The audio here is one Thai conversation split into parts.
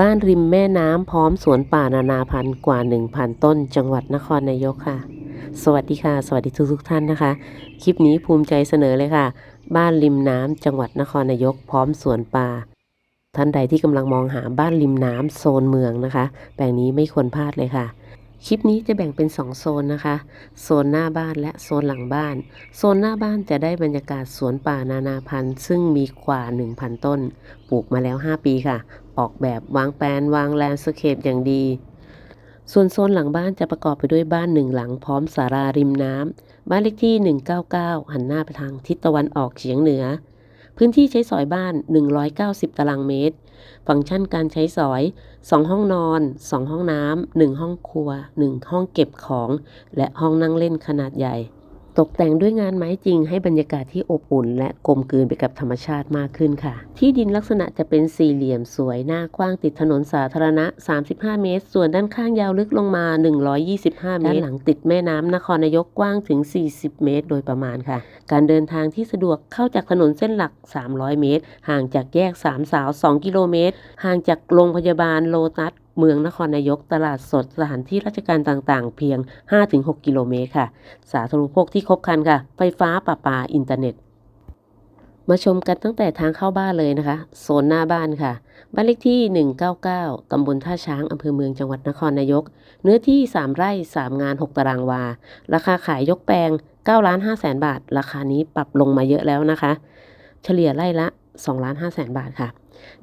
บ้านริมแม่น้ำพร้อมสวนป่านานาพันธุ์กว่า 1,000 ต้น จังหวัดนครนายกค่ะ สวัสดีค่ะ สวัสดีทุกทุกท่านนะคะ คลิปนี้ภูมิใจเสนอเลยค่ะ บ้านริมน้ำจังหวัดนครนายก พร้อมสวนป่า ท่านใดที่กำลังมองหาบ้านริมน้ำโซนเมืองนะคะ แปลงนี้ไม่ควรพลาดเลยค่ะ คลิปนี้จะแบ่งเป็น 2 โซนนะคะ โซนหน้าบ้านและโซนหลังบ้าน โซนหน้าบ้านจะได้บรรยากาศสวนป่านานาพันธุ์ ซึ่งมีกว่า 1,000 ต้น ปลูกมาแล้ว 5 ปีค่ะ ออกแบบวางแปลนวางแลนด์สเคปอย่างดี ส่วนโซนหลังบ้านจะประกอบไปด้วยบ้านหนึ่งหลังพร้อมศาลาริมน้ำบ้านเลขที่ 199 หันหน้าไปทางทิศตะวันออกเฉียงเหนือ พื้นที่ใช้สอยบ้าน 190 ตารางเมตร ฟังก์ชันการใช้สอย 2 ห้องนอน 2 ห้องน้ำ1ห้องครัว 1 ห้องเก็บของ และห้องนั่งเล่นขนาดใหญ่ ตกแต่งด้วยงานไม้จริงให้บรรยากาศที่อบอุ่น และกลมกลืนไปกับธรรมชาติมากขึ้นค่ะ ที่ดินลักษณะจะเป็นสี่เหลี่ยมสวยหน้ากว้างติดถนนสาธารณะ 35 เมตร ส่วนด้านข้างยาวลึกลงมา 125 เมตรด้านหลังติดแม่น้ำนครนายกกว้างถึง 40 เมตร โดยประมาณค่ะ การเดินทางที่สะดวกเข้าจากถนนเส้นหลัก 300 เมตร ห่างจากแยกสามสาว 2 กิโลเมตร ห่างจากโรงพยาบาลโลตัส เมืองนครนายก ตลาดสด สถานที่ราชการต่างๆ เพียง 5-6 กิโลเมตรค่ะ สาธารณูปโภคที่ครบครันค่ะ ไฟฟ้าประปา อินเทอร์เน็ต มาชมกันตั้งแต่ทางเข้าบ้านเลยนะคะ โซนหน้าบ้านค่ะ บ้านเลขที่ 199 ตำบลท่าช้าง อำเภอเมือง จังหวัดนครนายก เนื้อที่ 3 ไร่ 3 งาน 6 ตารางวา ราคาขายยกแปลง9ล้าน5แสนบาท ราคานี้ปรับลงมาเยอะแล้วนะคะ เฉลี่ยไร่ละ2ล้าน5แสนบาทค่ะ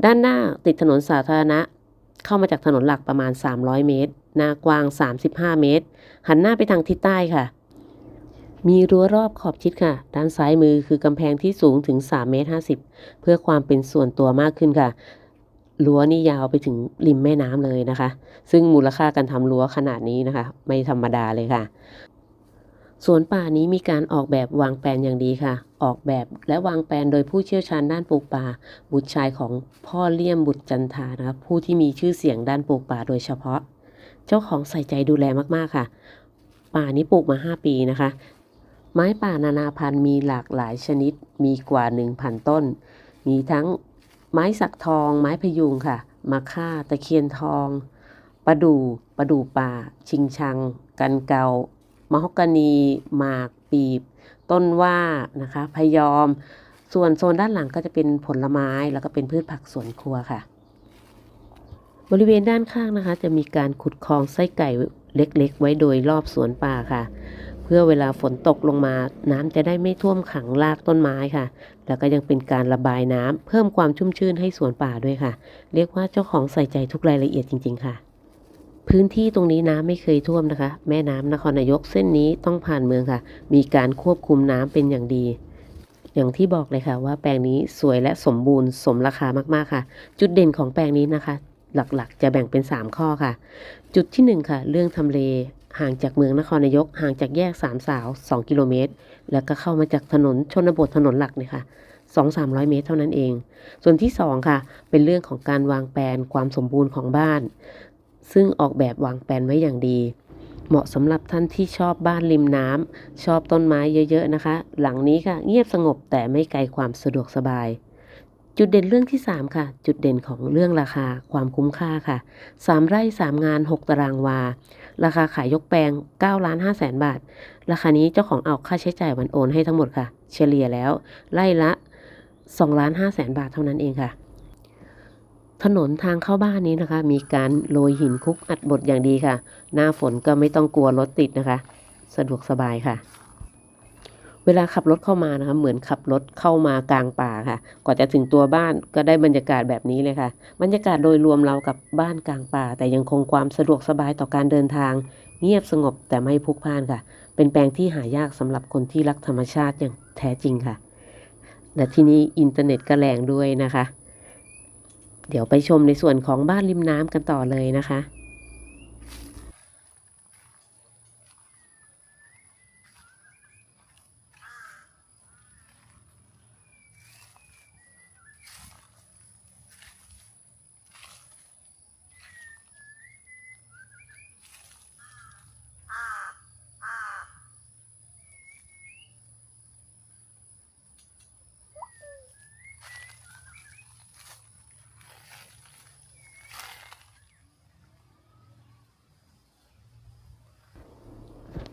ด้านหน้าติดถนนสาธารณะ เข้ามาจากถนนหลักประมาณ 300 เมตร หน้ากว้าง 35 เมตร หันหน้าไปทางทิศใต้ค่ะ มีรั้วรอบขอบชิดค่ะ ด้านซ้ายมือคือกำแพงที่สูงถึง 3 เมตร 50 เพื่อความเป็นส่วนตัวมากขึ้นค่ะรั้วนี่ยาวไปถึงริมแม่น้ำเลยนะคะ ซึ่งมูลค่าการทำรั้วขนาดนี้นะคะ ไม่ธรรมดาเลยค่ะ สวนป่านี้มีการออกแบบวางแปลนอย่างดีค่ะ ออกแบบและวางแปลนโดยผู้เชี่ยวชาญด้านปลูกป่า บุตรชายของพ่อเลี่ยมบุตรจันทานะคะผู้ที่มีชื่อเสียงด้านปลูกป่าโดยเฉพาะ เจ้าของใส่ใจดูแลมากๆค่ะ ป่านี้ปลูกมา 5 ปีนะคะ ไม้ป่านานาพันธุ์มีหลากหลายชนิด มีกว่า 1,000 ต้น มีทั้งไม้สักทอง ไม้พยุงค่ะ มะค่า ตะเคียนทอง ประดู่ประดู่ป่า ชิงชัง กันเกา มะฮอกกานีหมากปีบ ต้นว่านะคะพยอม ส่วนโซนด้านหลังก็จะเป็นผลไม้แล้วก็เป็นพืชผักสวนครัวค่ะ บริเวณด้านข้างนะคะ จะมีการขุดคลองไส้ไก่เล็กๆ ไว้โดยรอบสวนป่าค่ะ เพื่อเวลาฝนตกลงมาน้ำจะได้ไม่ท่วมขังรากต้นไม้ค่ะ แล้วก็ยังเป็นการระบายน้ำเพิ่มความชุ่มชื่นให้สวนป่าด้วยค่ะ เรียกว่าเจ้าของใส่ใจทุกรายละเอียดจริง ๆ ค่ะ พื้นที่ตรงนี้น้ำไม่เคยท่วมนะคะ แม่น้ำนครนายกเส้นนี้ต้องผ่านเมืองค่ะ มีการควบคุมน้ำเป็นอย่างดี อย่างที่บอกเลยค่ะว่าแปลงนี้สวยและสมบูรณ์สมราคามากๆค่ะ จุดเด่นของแปลงนี้นะคะ หลักๆ จะแบ่งเป็น 3 ข้อค่ะ จุดที่ 1 ค่ะ เรื่องทำเลห่างจากเมืองนครนายก ห่างจากแยกสามสาว 2 กิโลเมตร แล้วก็เข้ามาจากถนนชนบทถนนหลักเนี่ยค่ะ2 300 เมตรเท่านั้นเอง ส่วนที่ 2 ค่ะ เป็นเรื่องของการวางแปลนความสมบูรณ์ของบ้าน ซึ่งออกแบบวางแปลนไว้อย่างดี เหมาะสำหรับท่านที่ชอบบ้านริมน้ำชอบต้นไม้เยอะๆนะคะ หลังนี้ค่ะ เงียบสงบแต่ไม่ไกลความสะดวกสบาย จุดเด่นเรื่องที่ 3 ค่ะ จุดเด่นของเรื่องราคาความคุ้มค่าค่ะ 3 ไร่ 3 งาน 6 ตารางวา ราคาขายยกแปลง9ล้าน5แสนบาท ราคานี้เจ้าของเอาค่าใช้จ่ายวันโอนให้ทั้งหมดค่ะ เฉลี่ยแล้วไร่ละ2ล้าน5แสนบาทเท่านั้นเองค่ะ ถนนทางเข้าบ้านนี้นะคะ มีการโรยหินคุกอัดบดอย่างดีค่ะ หน้าฝนก็ไม่ต้องกลัวรถติดนะคะ สะดวกสบายค่ะ เวลาขับรถเข้ามานะคะ เหมือนขับรถเข้ามากลางป่าค่ะ กว่าจะถึงตัวบ้านก็ได้บรรยากาศแบบนี้เลยค่ะ บรรยากาศโดยรวมเรากับบ้านกลางป่า แต่ยังคงความสะดวกสบายต่อการเดินทาง เงียบสงบแต่ไม่พลุกพล่านค่ะ เป็นแปลงที่หายากสำหรับคนที่รักธรรมชาติอย่างแท้จริงค่ะ และที่นี้อินเทอร์เน็ตก็แรงด้วยนะคะ เดี๋ยวไปชมในส่วนของบ้านริมน้ำกันต่อเลยนะคะ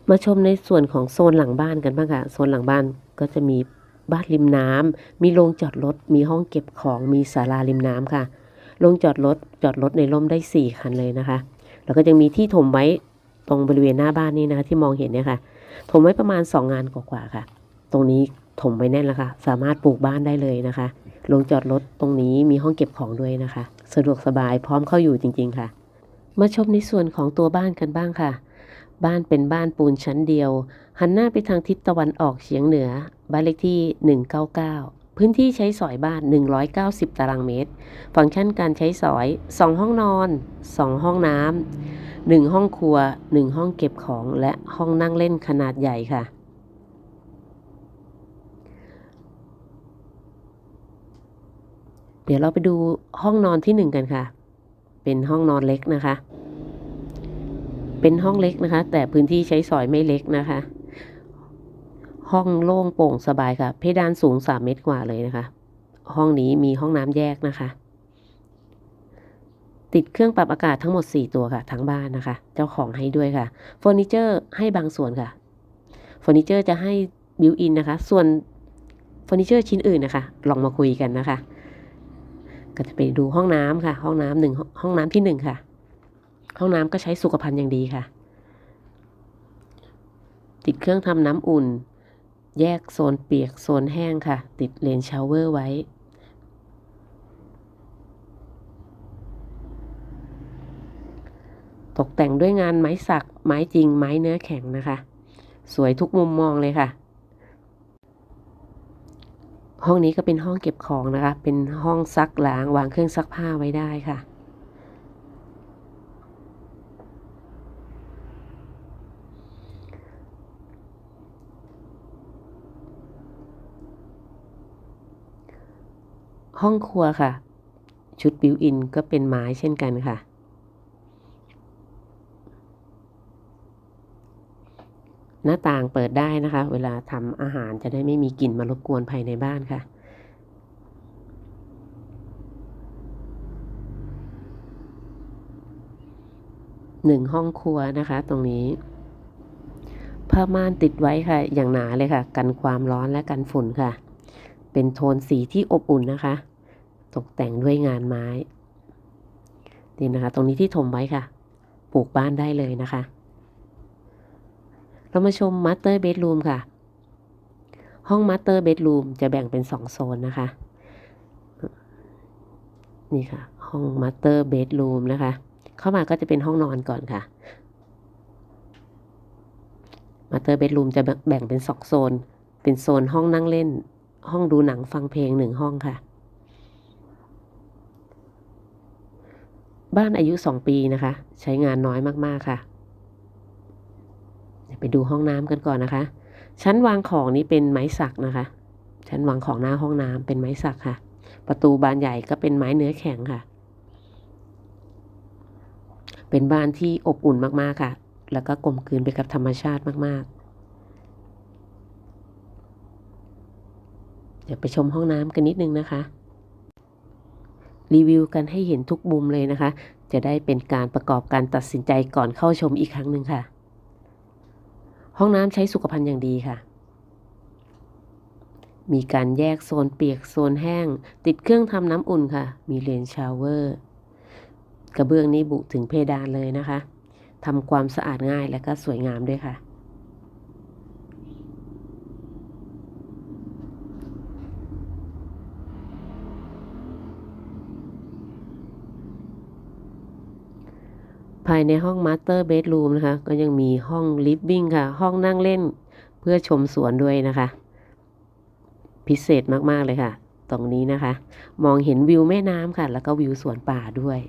ค มาชมในส่วนของโซนหลังบ้านกันบ้างค่ะโซนหลังบ้านก็จะมีบ้านริมน้ำมีโรงจอดรถ มีห้องเก็บของ มีศาลาริมน้ำค่ะ โรงจอดรถ จอดรถในร่มได้สี่คันเลยนะคะ แล้วก็ยังมีที่ถมไว้ตรงบริเวณหน้าบ้านนี้นะคะที่มองเห็นเนี่ยค่ะ ถมไว้ประมาณ 2 งานกว่าๆค่ะ ตรงนี้ถมไว้แน่นแล้วค่ะ สามารถปลูกบ้านได้เลยนะคะ โรงจอดรถตรงนี้มีห้องเก็บของด้วยนะคะ สะดวกสบายพร้อมเข้าอยู่จริง ๆ ค่ะ มาชมในส่วนของตัวบ้านกันบ้างค่ะ บ้านเป็นบ้านปูนชั้นเดียว หันหน้าไปทางทิศตะวันออกเฉียงเหนือ บ้านเลขที่ 199 พื้นที่ใช้สอยบ้าน 190 ตารางเมตร ฟังก์ชันการใช้สอย 2 ห้องนอน 2 ห้องน้ำ1 ห้องครัว 1 ห้องเก็บของและห้องนั่งเล่นขนาดใหญ่ค่ะ เดี๋ยวเราไปดูห้องนอนที่ 1 กันค่ะ เป็นห้องนอนเล็กนะคะ เป็นห้องเล็กนะคะ แต่พื้นที่ใช้สอยไม่เล็กนะคะ ห้องโล่งโปร่งสบายค่ะ เพดานสูง 3 เมตรกว่าเลยนะคะ ห้องนี้มีห้องน้ำแยกนะคะ ติดเครื่องปรับอากาศทั้งหมด 4 ตัวค่ะทั้งบ้านนะคะ เจ้าของให้ด้วยค่ะเฟอร์นิเจอร์ให้บางส่วนค่ะเฟอร์นิเจอร์จะให้บิวอินนะคะ ส่วนเฟอร์นิเจอร์ชิ้นอื่นนะคะ ลองมาคุยกันนะคะ ก็จะไปดูห้องน้ำค่ะ ห้องน้ำหนึ่งห้องน้ำที่หนึ่งค่ะ ห้องน้ำก็ใช้สุขภัณฑ์อย่างดีค่ะ ติดเครื่องทำน้ำอุ่น แยกโซนเปียกโซนแห้งค่ะ ติดเลนชาวเวอร์ไว้ ตกแต่งด้วยงานไม้สัก ไม้จริง ไม้เนื้อแข็งนะคะ สวยทุกมุมมองเลยค่ะห้องนี้ก็เป็นห้องเก็บของนะคะ เป็นห้องซักล้างวางเครื่องซักผ้าไว้ได้ค่ะ ห้องครัวค่ะ ชุดบิวอินก็เป็นไม้เช่นกันค่ะ หน้าต่างเปิดได้นะคะ เวลาทำอาหารจะได้ไม่มีกลิ่นมารบกวนภายในบ้านค่ะหนึ่งห้องครัวนะคะ ตรงนี้ผ้าม่านติดไว้ค่ะ อย่างหนาเลยค่ะ กันความร้อนและกันฝุ่นค่ะ เป็นโทนสีที่อบอุ่นนะคะ ตกแต่งด้วยงานไม้นี่นะคะ ตรงนี้ที่ถมไว้ค่ะ ปลูกบ้านได้เลยนะคะ เรามาชมมัตเตอร์เบดรูมค่ะ ห้องมัตเตอร์เบดรูมจะแบ่งเป็นสองโซนนะคะ นี่ค่ะ ห้องมัตเตอร์เบดรูมนะคะ เข้ามาก็จะเป็นห้องนอนก่อนค่ะมัตเตอร์เบดรูมจะแบ่งเป็นสองโซน เป็นโซนห้องนั่งเล่น ห้องดูหนังฟังเพลงหนึ่งห้องค่ะ บ้านอายุสองปีนะคะ ใช้งานน้อยมากๆค่ะ ไปดูห้องน้ำกันก่อนนะคะ ชั้นวางของนี้เป็นไม้สักนะคะ ชั้นวางของหน้าห้องน้ำเป็นไม้สักค่ะ ประตูบานใหญ่ก็เป็นไม้เนื้อแข็งค่ะ เป็นบ้านที่อบอุ่นมากๆค่ะ แล้วก็กลมกลืนไปกับธรรมชาติมากๆ เดี๋ยวไปชมห้องน้ำกันนิดนึงนะคะ รีวิวกันให้เห็นทุกมุมเลยนะคะ จะได้เป็นการประกอบการตัดสินใจก่อนเข้าชมอีกครั้งหนึ่งค่ะ ห้องน้ำใช้สุขภัณฑ์อย่างดีค่ะ มีการแยกโซนเปียกโซนแห้ง ติดเครื่องทำน้ำอุ่นค่ะ มีเลนชาวเวอร์กระเบื้องนี้บุถึงเพดานเลยนะคะทำความสะอาดง่ายและก็สวยงามด้วยค่ะ ภายในห้องมาสเตอร์เบดรูมนะคะ ก็ยังมีห้องลิฟวิ่งค่ะ ห้องนั่งเล่นเพื่อชมสวนด้วยนะคะ พิเศษมากๆเลยค่ะ ตรงนี้นะคะ มองเห็นวิวแม่น้ำค่ะ แล้วก็วิวสวนป่าด้วย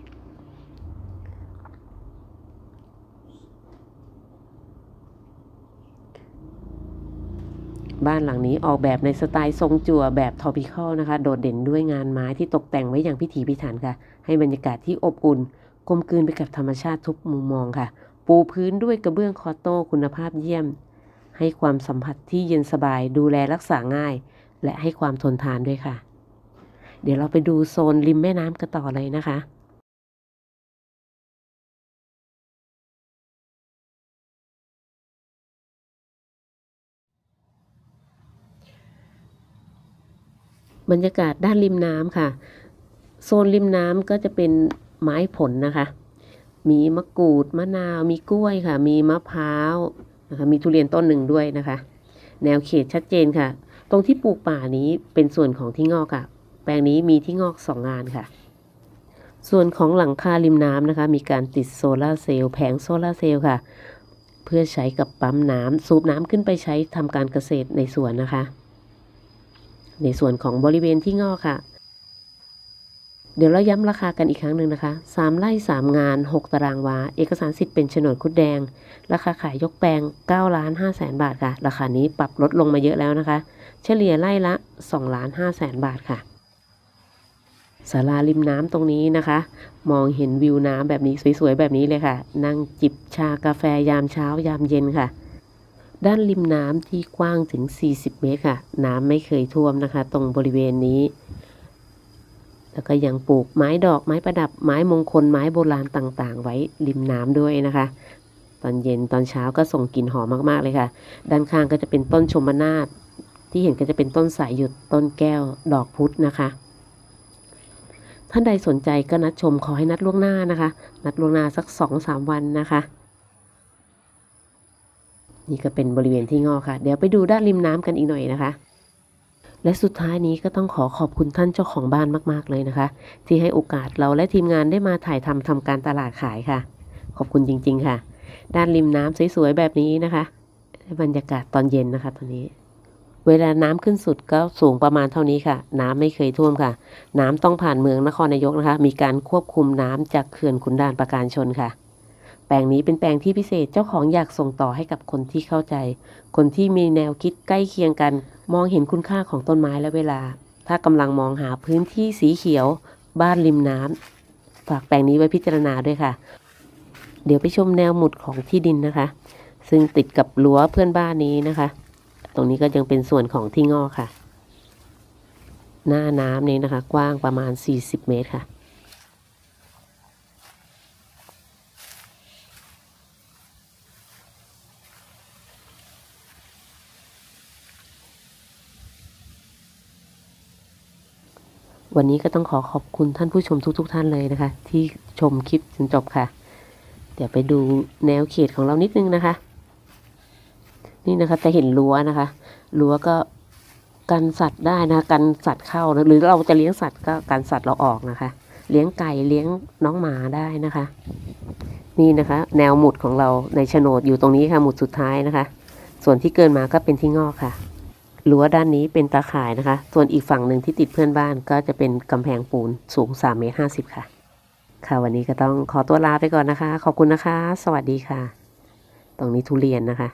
บ้านหลังนี้ออกแบบในสไตล์ทรงจั่วแบบทอปิคอลนะคะ โดดเด่นด้วยงานไม้ที่ตกแต่งไว้อย่างพิถีพิถันค่ะ ให้บรรยากาศที่อบอุ่น กลมกลืนไปกับธรรมชาติทุกมุมมองค่ะ ปูพื้นด้วยกระเบื้องคอโต้คุณภาพเยี่ยม ให้ความสัมผัสที่เย็นสบายดูแลรักษาง่าย และให้ความทนทานด้วยค่ะ เดี๋ยวเราไปดูโซนริมแม่น้ำกันต่อเลยนะคะบรรยากาศด้านริมน้ำค่ะ โซนริมน้ำก็จะเป็น ไม้ผลนะคะ มีมะกรูดมะนาว มีกล้วยค่ะ มีมะพร้าวนะคะมีทุเรียนต้นหนึ่งด้วยนะคะ แนวเขตชัดเจนค่ะ ตรงที่ปลูกป่านี้เป็นส่วนของที่งอกค่ะ แปลงนี้มีที่งอกสองงานค่ะ ส่วนของหลังคาริมน้ำนะคะ มีการติดโซลาร์เซลล์แผงโซลาร์เซลล์ค่ะ เพื่อใช้กับปั๊มน้ำสูบน้ำขึ้นไปใช้ทำการเกษตรในสวนนะคะ ในส่วนของบริเวณที่งอกค่ะ เดี๋ยวเราย้ำราคากันอีกครั้งหนึ่งนะคะ 3 ไร่ 3 งาน 6 ตารางวา เอกสารสิทธิ์เป็นโฉนดคุดแดง ราคาขายยกแปลง9ล้าน5แสนบาทค่ะ ราคานี้ปรับลดลงมาเยอะแล้วนะคะ เฉลี่ยไร่ละ2ล้าน5แสนบาทค่ะศาลาริมน้ำตรงนี้นะคะ มองเห็นวิวน้ำแบบนี้สวยๆแบบนี้เลยค่ะ นั่งจิบชากาแฟยามเช้ายามเย็นค่ะ ด้านริมน้ำที่กว้างถึง 40 เมตรค่ะ น้ำไม่เคยท่วมนะคะ ตรงบริเวณนี้ แล้วก็ยังปลูกไม้ดอกไม้ประดับไม้มงคลไม้โบราณต่างๆ ไว้ริมน้ำด้วยนะคะ ตอนเย็นตอนเช้าก็ส่งกลิ่นหอมมากๆเลยค่ะ ด้านข้างก็จะเป็นต้นชมนาทที่เห็นก็จะเป็นต้นสายหยุดต้นแก้วดอกพุธนะคะท่านใดสนใจก็นัดชมขอให้นัดล่วงหน้านะคะ นัดล่วงหน้าสักสองสามวันนะคะ นี่ก็เป็นบริเวณที่งอกค่ะ เดี๋ยวไปดูด้านริมน้ำกันอีกหน่อยนะคะ และสุดท้ายนี้ก็ต้องขอขอบคุณท่านเจ้าของบ้านมากๆเลยนะคะ ที่ให้โอกาสเราและทีมงานได้มาถ่ายทำทำการตลาดขายค่ะ ขอบคุณจริง ๆ ค่ะ ด้านริมน้ำสวยๆแบบนี้นะคะ บรรยากาศตอนเย็นนะคะตอนนี้ เวลาน้ำขึ้นสุดก็สูงประมาณเท่านี้ค่ะ น้ำไม่เคยท่วมค่ะ น้ำต้องผ่านเมืองนครนายกนะคะ มีการควบคุมน้ำจากเขื่อนขุนด่านประการชนค่ะ ลงนี้เป็นแปลงที่พิเศษเจ้าของอยากส่งต่อให้กับคนที่เข้าใจ คนที่มีแนวคิดใกล้เคียงกัน มองเห็นคุณค่าของต้นไม้และเวลา ถ้ากำลังมองหาพื้นที่สีเขียว บ้านริมน้ำฝากแปลงนี้ไว้พิจารณาด้วยค่ะ เดี๋ยวไปชมแนวหมุดของที่ดินนะคะ ซึ่งติดกับรั้วเพื่อนบ้านนี้นะคะ ตรงนี้ก็ยังเป็นส่วนของที่งอกค่ะ หน้าน้ำนี้นะคะ กว้างประมาณ 40 เมตรค่ะ วันนี้ก็ต้องขอขอบคุณท่านผู้ชมทุกๆท่านเลยนะคะ ที่ชมคลิปจนจบค่ะ เดี๋ยวไปดูแนวเขตของเรานิดนึงนะคะ นี่นะคะจะเห็นรั้วนะคะรั้วก็กันสัตว์ได้นะะกันสัตว์เข้านะหรือเราจะเลี้ยงสัตว์ก็กันสัตว์เราออกนะคะ เลี้ยงไก่เลี้ยงน้องหมาได้นะคะ นี่นะคะ แนวหมุดของเราในโฉนดอยู่ตรงนี้ค่ะ หมุดสุดท้ายนะคะ ส่วนที่เกินมาก็เป็นที่งอกค่ะ รั้วด้านนี้เป็นตาข่ายนะคะ ส่วนอีกฝั่งหนึ่งที่ติดเพื่อนบ้านก็จะเป็นกำแพงปูนสูง3เมตร50 ค่ะ ค่ะวันนี้ก็ต้องขอตัวลาไปก่อนนะคะ ขอบคุณนะคะ สวัสดีค่ะ ตรงนี้ทุเรียนนะคะ